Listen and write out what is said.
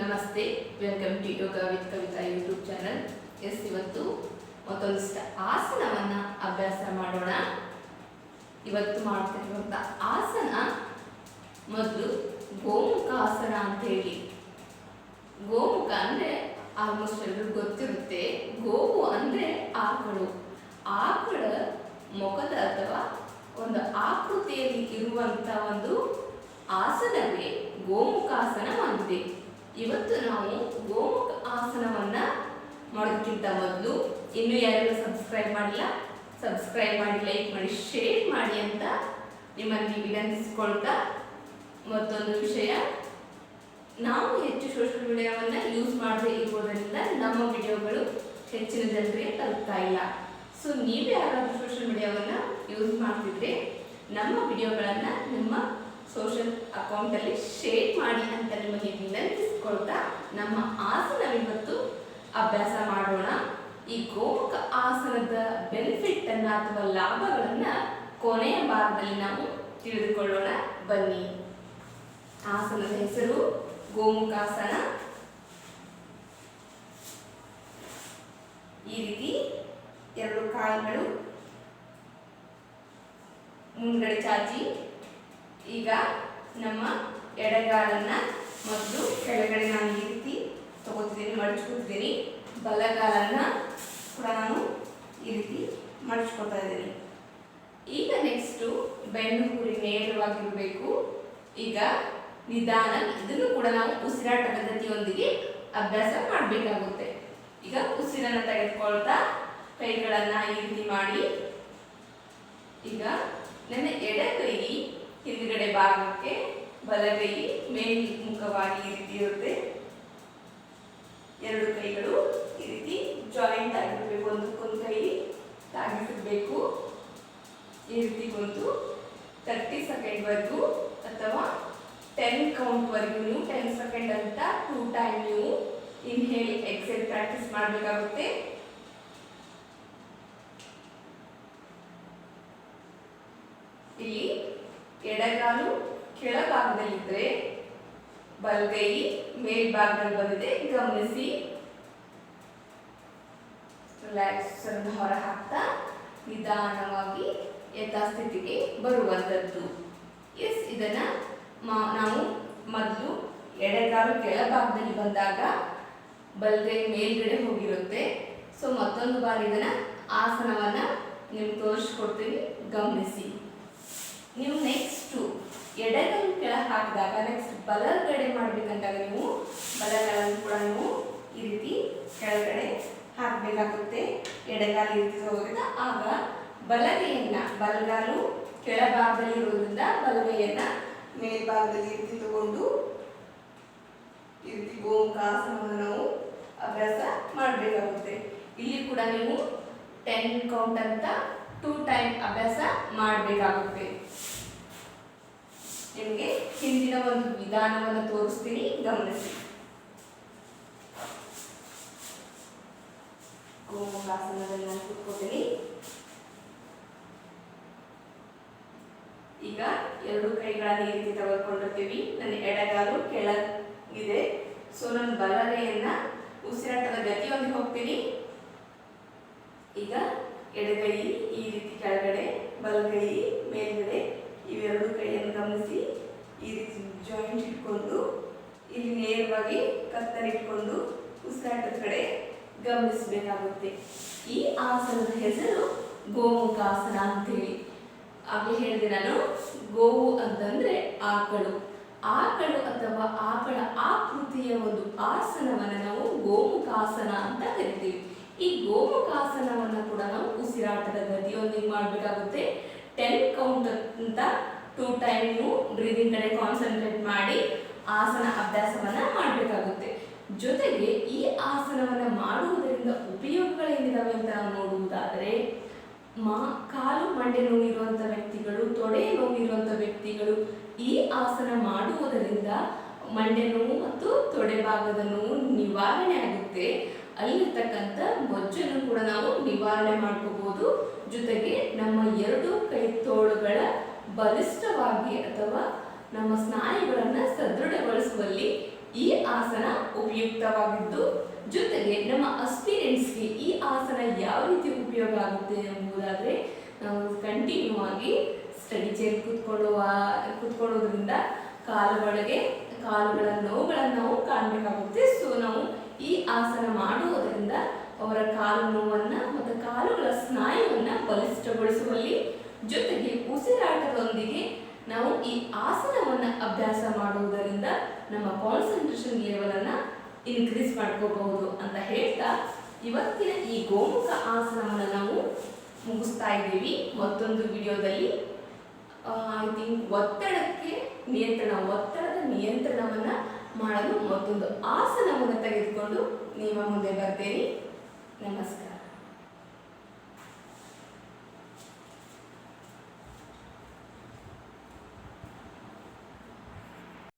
ನಮಸ್ತೆ, welcome to yoga with Kavita YouTube channel. Yes, ಇವತ್ತು ಮತ್ತೊಂದಿಷ್ಟು ಆಸನವನ್ನು ಅಭ್ಯಾಸ ಮಾಡೋಣ. ಇವತ್ತು ಮಾಡ್ತಿರುವಂಥ ಆಸನ ಮೊದಲು ಗೋಮುಖ ಆಸನ ಅಂತ ಹೇಳಿ. ಗೋಮುಖ ಅಂದರೆ ಆಲ್ಮೋಸ್ಟ್ ಎಲ್ರಿಗೂ ಗೊತ್ತಿರುತ್ತೆ. ಗೋವು ಅಂದರೆ ಆಕಳು. ಆಕಳ ಮುಖದ ಅಥವಾ ಒಂದು ಆಕೃತಿಯಲ್ಲಿ ಇರುವಂತ ಒಂದು ಆಸನವೇ ಗೋಮುಖಾಸನವಾಗಿದೆ. ಇವತ್ತು ನಾವು ಗೋಮುಖ ಆಸನವನ್ನ ಮಾಡೋದಕ್ಕಿಂತ ಮೊದಲು. ಇನ್ನೂ ಯಾರು ಸಬ್ಸ್ಕ್ರೈಬ್ ಮಾಡಿಲ್ಲ ಸಬ್ಸ್ಕ್ರೈಬ್ ಮಾಡಿ ಲೈಕ್ ಮಾಡಿ ಶೇರ್ ಮಾಡಿ ಅಂತ ನಿಮ್ಮಲ್ಲಿ ವಿನಂತಿಸ್ಕೊಳ್ತಾ ಮತ್ತೊಂದು ವಿಷಯ. ನಾವು ಹೆಚ್ಚು ಸೋಷಿಯಲ್ ಮೀಡಿಯಾವನ್ನ ಯೂಸ್ ಮಾಡದೇ ಇರುವುದರಿಂದ ನಮ್ಮ ವಿಡಿಯೋಗಳು ಹೆಚ್ಚಿನ ಜನರಿಗೆ ತಲುಪ್ತಾ ಇಲ್ಲ. ಸೊ ನೀವು ಯಾರಾದರೂ ಸೋಷಿಯಲ್ ಮೀಡಿಯಾವನ್ನ ಯೂಸ್ ಮಾಡ್ತಿದ್ರೆ ನಮ್ಮ ವಿಡಿಯೋಗಳನ್ನು ನಿಮ್ಮ ಸೋಷಿಯಲ್ ಅಕೌಂಟಲ್ಲಿ ಶೇರ್ ಮಾಡಿ ಅಂತ ನಿಮಗೆ ವಿನಂತಿಸ್ಕೊಳ್ತಾ ನಮ್ಮ ಆಸನವಿವತ್ತು ಅಭ್ಯಾಸ ಮಾಡೋಣ. ಈ ಗೋಮುಖ ಆಸನದ ಬೆನಿಫಿಟ್ ಅನ್ನ ಅಥವಾ ಲಾಭಗಳನ್ನ ಕೊನೆಯ ಭಾಗದಲ್ಲಿ ನಾವು ತಿಳಿದುಕೊಳ್ಳೋಣ. ಬನ್ನಿ. ಆಸನದ ಹೆಸರು ಗೋಮುಖಾಸನ. ಈ ರೀತಿ ಎರಡು ಕಾಲುಗಳು. ಮುಂದ್ಗಡೆ ಚಾಚಿ. ಈಗ ನಮ್ಮ ಎಡಗಾಲನ್ನ ಮೊದಲು ಕೆಳಗಡೆ ನಾನು ಈ ರೀತಿ ತಗೋತಿದ್ದೀನಿ, ಮಡಚ್ಕೊತಿದ್ದೀನಿ. ಬಲಗಾಲನ್ನ ಕೂಡ ನಾನು ಈ ರೀತಿ ಮಡಚ್ಕೊತಾ ಇದ್ದೀನಿ. ಈಗ ನೆಕ್ಸ್ಟು ಬೆನ್ನು ಹುರಿ ನೇರವಾಗಿರಬೇಕು. ಈಗ ನಿಧಾನ ಇದನ್ನು ಕೂಡ ನಾವು ಉಸಿರಾಟ ಪದ್ಧತಿಯೊಂದಿಗೆ ಅಭ್ಯಾಸ ಮಾಡಬೇಕಾಗುತ್ತೆ. ಈಗ ಉಸಿರನ್ನು ತೆಗೆದುಕೊಳ್ತಾ ಕೈಗಳನ್ನು ಈ ರೀತಿ ಮಾಡಿ. ಈಗ ನನ್ನ ಎಡಗೈ ಹಿಂದ್ಗಡೆ ಭಾಗಕ್ಕೆ ಬಲಗೈ ಮೇಲ್ಮುಖವಾಗಿ ಈ ರೀತಿ ಇರುತ್ತೆ. ಎರಡು ಕೈಗಳು ಈ ರೀತಿ ಜಾಯಿಂಟ್ ಆಗಿರ್ಬೇಕು. ಒಂದಕ್ಕೊಂದು ಕೈ ತಾಗಿಸಬೇಕು ಈ ರೀತಿ ಒಂದು ತರ್ಟಿ ಸೆಕೆಂಡ್ವರೆಗೂ ಅಥವಾ ಟೆನ್ ಕೌಂಟ್ವರೆಗೂ ನೀವು ಟೆನ್ ಸೆಕೆಂಡ್ ಅಂತ ಟೂ ಟೈಮ್ ನೀವು ಇನ್ಹೇಲ್ ಎಕ್ಸೆಲ್ ಪ್ರಾಕ್ಟೀಸ್ ಮಾಡಬೇಕಾಗುತ್ತೆ. ಇಲ್ಲಿ ಎಡಗಾಲು ಕೆಳಭಾಗದಲ್ಲಿದ್ದರೆ ಬಲ್ಗೈ ಮೇಲ್ಭಾಗದಲ್ಲಿ ಬಂದಿದೆ. ಗಮನಿಸಿ. ರಿಲ್ಯಾಕ್ಸ್ ಹೊರ ಹಾಕ್ತಾ ನಿಧಾನವಾಗಿ ಯಥಾಸ್ಥಿತಿಗೆ ಬರುವಂಥದ್ದು. ಎಸ್ ಇದನ್ನ ನಾವು ಮೊದಲು ಎಡಗಾಲು ಕೆಳಭಾಗದಲ್ಲಿ ಬಂದಾಗ ಬಲ್ಗೈ ಮೇಲ್ಗಡೆ ಹೋಗಿರುತ್ತೆ. ಸೊ ಮತ್ತೊಂದು ಬಾರಿ ಇದನ್ನ ಆಸನವನ್ನ ನಿಮ್ಗೆ ತೋರಿಸ್ಕೊಡ್ತೀನಿ. ಗಮನಿಸಿ. ನೀವು ನೆಕ್ಸ್ಟು ಎಡಗೈ ಕೆಳ ಹಾಕಿದಾಗ ನೆಕ್ಸ್ಟ್ ಬಲಗಡೆ ಮಾಡಬೇಕಂದಾಗ ನೀವು ಬಲಗಾಲನ್ನು ಕೂಡ ನೀವು ಈ ರೀತಿ ಕೆಳಗಡೆ ಹಾಕಬೇಕಾಗುತ್ತೆ. ಎಡಗಾಲು ಈ ಆಗ ಬಲಗೈಯನ್ನ, ಬಲಗಾಲು ಕೆಳಭಾಗದಲ್ಲಿ ಇರೋದ್ರಿಂದ ಬಲಗೈಯನ್ನ ಮೇಲ್ಭಾಗದಲ್ಲಿ ಈ ರೀತಿ ತಗೊಂಡು ಈ ರೀತಿ ಗೋಮುಖಾಸನವನ್ನು ನಾವು ಅಭ್ಯಾಸ ಮಾಡಬೇಕಾಗುತ್ತೆ. ಇಲ್ಲಿ ಕೂಡ ನೀವು ಟೆನ್ ಕೌಂಟ್ ಅಂತ ಟೂ ಟೈಮ್ ಅಭ್ಯಾಸ ಮಾಡಬೇಕಾಗುತ್ತೆ. ನಿಮಗೆ ಹಿಂದಿನ ಒಂದು ವಿಧಾನವನ್ನು ತೋರಿಸ್ತೀನಿ, ಗಮನಿಸಿ. ಗೋಮುಖಾಸನದಲ್ಲಿ ನಾನು ಕೂತ್ಕೋತೀನಿ. ಈಗ ಎರಡು ಕೈಗಳನ್ನು ಈ ರೀತಿ ತಗೊಳ್ಕೊಂಡಿರ್ತೀವಿ ನನ್ನ ಎಡಗಾಲು ಕೆಳಗಿದೆ. ಸೊ ನನ್ನ ಬಲಗೈಯನ್ನ ಉಸಿರಾಟದ ಗತಿಯೊಂದಿಗೆ ಹೋಗ್ತೀನಿ. ಈಗ ಎಡಗೈ ಈ ರೀತಿ ಕೆಳಗಡೆ, ಬಲಗೈ ಮೇಲ್ಗಡೆ ಇವೆರಡು ಕೈಯನ್ನು ಗಮನಿಸಿ. ಈ ರೀತಿ ಜಾಯಿಂಟ್ ಇಟ್ಕೊಂಡು, ಇಲ್ಲಿ ನೇರವಾಗಿ ಕತ್ತರಿಟ್ಕೊಂಡು ಉಸಿರಾಟದ ಕಡೆ ಗಮನಿಸಬೇಕಾಗುತ್ತೆ. ಈ ಆಸನದ ಹೆಸರು ಗೋಮುಖಾಸನ ಅಂತೇಳಿ. ಆಗಲೇ ಹೇಳಿದೆ ನಾನು, ಗೋವು ಅಂತಂದ್ರೆ ಆಕಳು. ಆಕಳು ಅಥವಾ ಆಕಳ ಆಕೃತಿಯ ಒಂದು ಆಸನವನ್ನು ನಾವು ಗೋಮುಖಾಸನ ಅಂತ ಕರಿತೀವಿ. ಈ ಗೋಮುಖಾಸನವನ್ನು ಕೂಡ ನಾವು ಉಸಿರಾಟದ ಗತಿಯೊಂದಿಗೆ ಮಾಡಬೇಕಾಗುತ್ತೆ. ಟೆನ್ ಕೌಂಟ್ ಅಂತ ಟೂ ಟೈಮ್ ಬ್ರೀದಿಂಗ್ ಕಡೆ ಕಾನ್ಸಂಟ್ರೇಟ್ ಮಾಡಿ ಆಸನ ಅಭ್ಯಾಸವನ್ನ ಮಾಡಬೇಕಾಗುತ್ತೆ. ಜೊತೆಗೆ ಈ ಆಸನವನ್ನು ಮಾಡುವುದರಿಂದ ಉಪಯೋಗಗಳೇನಿದಾವೆ ಅಂತ ನೋಡುವುದಾದರೆ, ಮಾ, ಕಾಲು ಮಂಡೆ ನೋವಿರುವಂಥ ವ್ಯಕ್ತಿಗಳು, ತೊಡೆ ನೋವಿರುವಂಥ ವ್ಯಕ್ತಿಗಳು ಈ ಆಸನ ಮಾಡುವುದರಿಂದ ಮಂಡೆ ನೋವು ಮತ್ತು ತೊಡೆ ಭಾಗದ ನೋವು ನಿವಾರಣೆ ಆಗುತ್ತೆ. ಅಲ್ಲಿರ್ತಕ್ಕಂಥ ಮೊಜ್ಜನ್ನು ಕೂಡ ನಾವು ನಿವಾರಣೆ ಮಾಡ್ಕೋಬಹುದು ಜೊತೆಗೆ ನಮ್ಮ ಎರಡು ಕೈ ತೋಳುಗಳ ಬಲಿಷ್ಠವಾಗಿ ಅಥವಾ ನಮ್ಮ ಸ್ನಾಯುಗಳನ್ನು ಸದೃಢಗೊಳಿಸುವಲ್ಲಿ ಈ ಆಸನ ಉಪಯುಕ್ತವಾಗಿದ್ದು, ಜೊತೆಗೆ ನಮ್ಮ ಅಸ್ಪಿರೆಂಟ್ಸ್ಗೆ ಈ ಆಸನ ಯಾವ ರೀತಿ ಉಪಯೋಗ ಆಗುತ್ತೆ ಎಂಬುದಾದರೆ, ನಾವು ಕಂಟಿನ್ಯೂ ಆಗಿ ಸ್ಟಡಿ ಚೇರ್ ಕೂತ್ಕೊಳ್ಳುವ, ಕೂತ್ಕೊಳ್ಳೋದ್ರಿಂದ ಕಾಲುಗಳಿಗೆ, ಕಾಲುಗಳ ನೋವುಗಳನ್ನು ನಾವು ಕಾಣಬೇಕಾಗುತ್ತೆ. ಸೊ ನಾವು ಈ ಆಸನ ಮಾಡುವುದರಿಂದ ಅವರ ಕಾಲು ನೋವನ್ನು ಮತ್ತು ಕಾಲುಗಳ ಸ್ನಾಯುವನ್ನು ಬಲಿಷ್ಠಗೊಳಿಸುವಲ್ಲಿ ಜೊತೆಗೆ ಉಸಿರಾಟದೊಂದಿಗೆ ನಾವು ಈ ಆಸನವನ್ನು ಅಭ್ಯಾಸ ಮಾಡುವುದರಿಂದ ನಮ್ಮ ಕಾನ್ಸಂಟ್ರೇಷನ್ ಲೆವೆಲನ್ನು ಇನ್ಕ್ರೀಸ್ ಮಾಡ್ಕೋಬಹುದು ಅಂತ ಹೇಳ್ತಾ ಇವತ್ತಿನ ಈ ಗೋಮುಖ ಆಸನವನ್ನು ನಾವು ಮುಗಿಸ್ತಾ ಇದ್ದೀವಿ. ಮತ್ತೊಂದು ವಿಡಿಯೋದಲ್ಲಿ ಐ ಥಿಂಕ್ ಒತ್ತಡಕ್ಕೆ ನಿಯಂತ್ರಣ, ಒತ್ತಡದ ನಿಯಂತ್ರಣವನ್ನು ಮಾಡಲು ಮತ್ತೊಂದು ಆಸನವನ್ನು ತೆಗೆದುಕೊಂಡು ನಿಮ್ಮ ಮುಂದೆ ಬರ್ತೇನೆ. ನಮಸ್ಕಾರ.